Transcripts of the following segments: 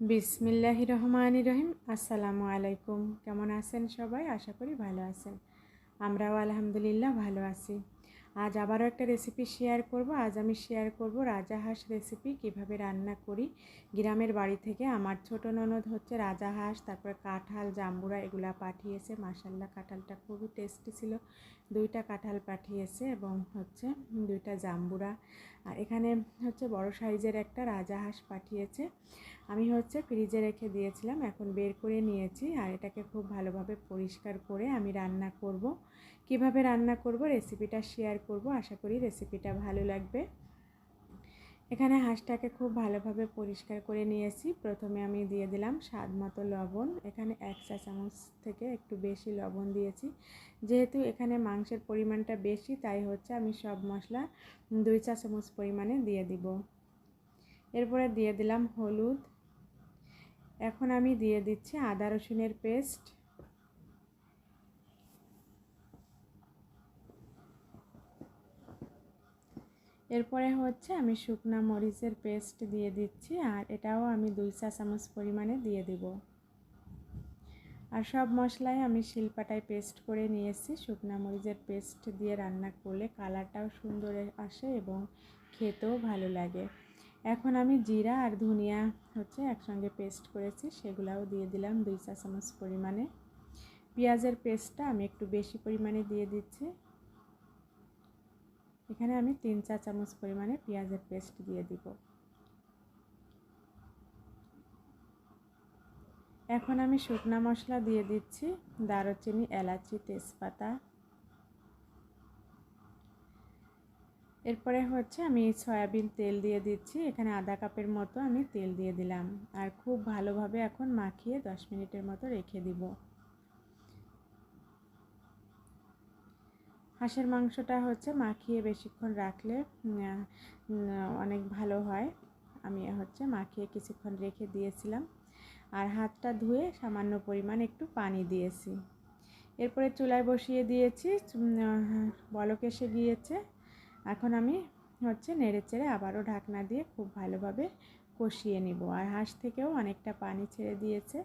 বিসমিল্লাহি রহমান রহিম। আসসালামু আলাইকুম। কেমন আছেন সবাই? আশা করি ভালো আছেন। আমরাও আলহামদুলিল্লাহ ভালো আছি। আজ আবারও একটা রেসিপি শেয়ার করব। আজ আমি শেয়ার করব রাজা হাঁস রেসিপি কীভাবে রান্না করি। গ্রামের বাড়ি থেকে আমার ছোট ননদ হচ্ছে রাজা হাঁস, তারপরে কাঁঠাল, জাম্বুরা এগুলা পাঠিয়েছে। মাসাল্লাহ কাঁঠালটা খুবই টেস্টি ছিল। দুইটা কাঁঠাল পাঠিয়েছে এবং হচ্ছে দুইটা জাম্বুরা। আর এখানে হচ্ছে বড় সাইজের একটা রাজা হাঁস পাঠিয়েছে। আমি হচ্ছে ফ্রিজে রেখে দিয়েছিলাম, এখন বের করে নিয়েছি। আর এটাকে খুব ভালোভাবে পরিষ্কার করে আমি রান্না করব। কীভাবে রান্না করব রেসিপিটা শেয়ার করব, আশা করি রেসিপিটা ভালো লাগবে। এখানে হাঁসটাকে খুব ভালোভাবে পরিষ্কার করে নিয়েছি। প্রথমে আমি দিয়ে দিলাম স্বাদ মতো লবণ। এখানে এক চা চামচ থেকে একটু বেশি লবণ দিয়েছি। যেহেতু এখানে মাংসের পরিমাণটা বেশি, তাই হচ্ছে আমি সব মশলা দুই চা চামচ পরিমাণে দিয়ে দিব। এরপরে দিয়ে দিলাম হলুদ। এখন আমি দিয়ে দিচ্ছি আদা রসুনের পেস্ট এরপরে হচ্ছে আমি শুকনা মরিচের পেস্ট দিয়ে দিচ্ছি আর এটাও আমি দুই চা চামচ পরিমাণে দিয়ে দিব। আর সব মশলাই আমি শিলপাটায় পেস্ট করে নিয়েছি। শুকনা মরিচের পেস্ট দিয়ে রান্না করলে কালারটাও সুন্দর আসে এবং খেতেও ভালো লাগে। এখন আমি জিরা আর ধনিয়া হচ্ছে একসঙ্গে পেস্ট করেছি, সেগুলাও দিয়ে দিলাম দুই চা চামচ পরিমাণে। পেঁয়াজের পেস্টটা আমি একটু বেশি পরিমাণে দিয়ে দিচ্ছি। এখানে আমি তিন চা চামচ পরিমাণে পেঁয়াজের পেস্ট দিয়ে দিব। এখন আমি শুকনা মশলা দিয়ে দিচ্ছি দারুচিনি, এলাচি, তেজপাতা। এরপরে হচ্ছে আমি সয়াবিন তেল দিয়ে দিচ্ছি। এখানে আধা কাপের মতো আমি তেল দিয়ে দিলাম। আর খুব ভালোভাবে এখন মাখিয়ে দশ মিনিটের মতো রেখে দিব। হাঁসের মাংসটা হচ্ছে মাখিয়ে বেশিক্ষণ রাখলে অনেক ভালো হয়। আমি হচ্ছে মাখিয়ে কিছুক্ষণ রেখে দিয়েছিলাম। আর হাতটা ধুয়ে সামান্য পরিমাণ একটু পানি দিয়েছি। এরপরে চুলায় বসিয়ে দিয়েছি বলক এসে গিয়েছে। এখন আমি হচ্ছে নেড়ে চেড়ে আবারও ঢাকনা দিয়ে খুব ভালোভাবে কষিয়ে নিব। আর হাঁস থেকেও অনেকটা পানি ছেড়ে দিয়েছে।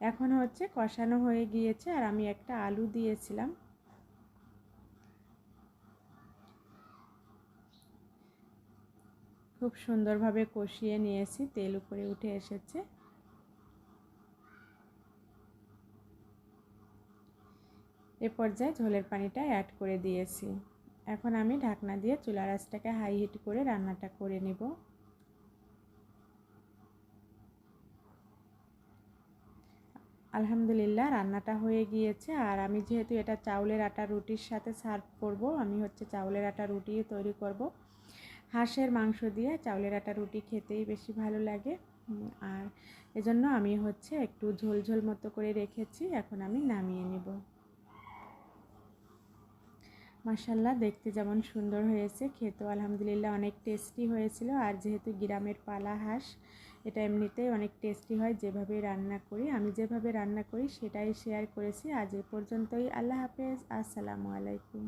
এখন হচ্ছে কষানো হয়ে গিয়েছে আর আমি একটা আলু দিয়েছিলাম। খুব সুন্দরভাবে কষিয়ে নিয়েছি, তেল উপরে উঠে এসেছে। এ পর্যায়ে ঝোলের পানিটা অ্যাড করে দিয়েছি। এখন আমি ঢাকনা দিয়ে চুলা রাসটাকে হাই হিট করে রান্নাটা করে নেব। আলহামদুলিল্লাহ রান্নাটা হয়ে গিয়েছে। আর আমি যেহেতু এটা চাউলের আটা রুটির সাথে সার্ভ করব, আমি হচ্ছে চাউলের আটা রুটি তৈরি করব। হাঁসের মাংস দিয়ে চাউলের আটা রুটি খেতেই বেশি ভালো লাগে। আর এজন্য আমি হচ্ছে একটু ঝোল ঝোল মতো করে রেখেছি, এখন আমি নামিয়ে নেব। মাসাল্লাহ দেখতে যেমন সুন্দর হয়েছে, খেতেও আলহামদুলিল্লাহ অনেক টেস্টি হয়েছিল। আর যেহেতু গ্রামের পালা হাঁস এটা এমনিতেই অনেক টেস্টি হয় যেভাবে রান্না করি। আমি যেভাবে রান্না করি সেটাই শেয়ার করেছি। আজ এ পর্যন্তই। আল্লাহ হাফেজ। আসসালামু আলাইকুম।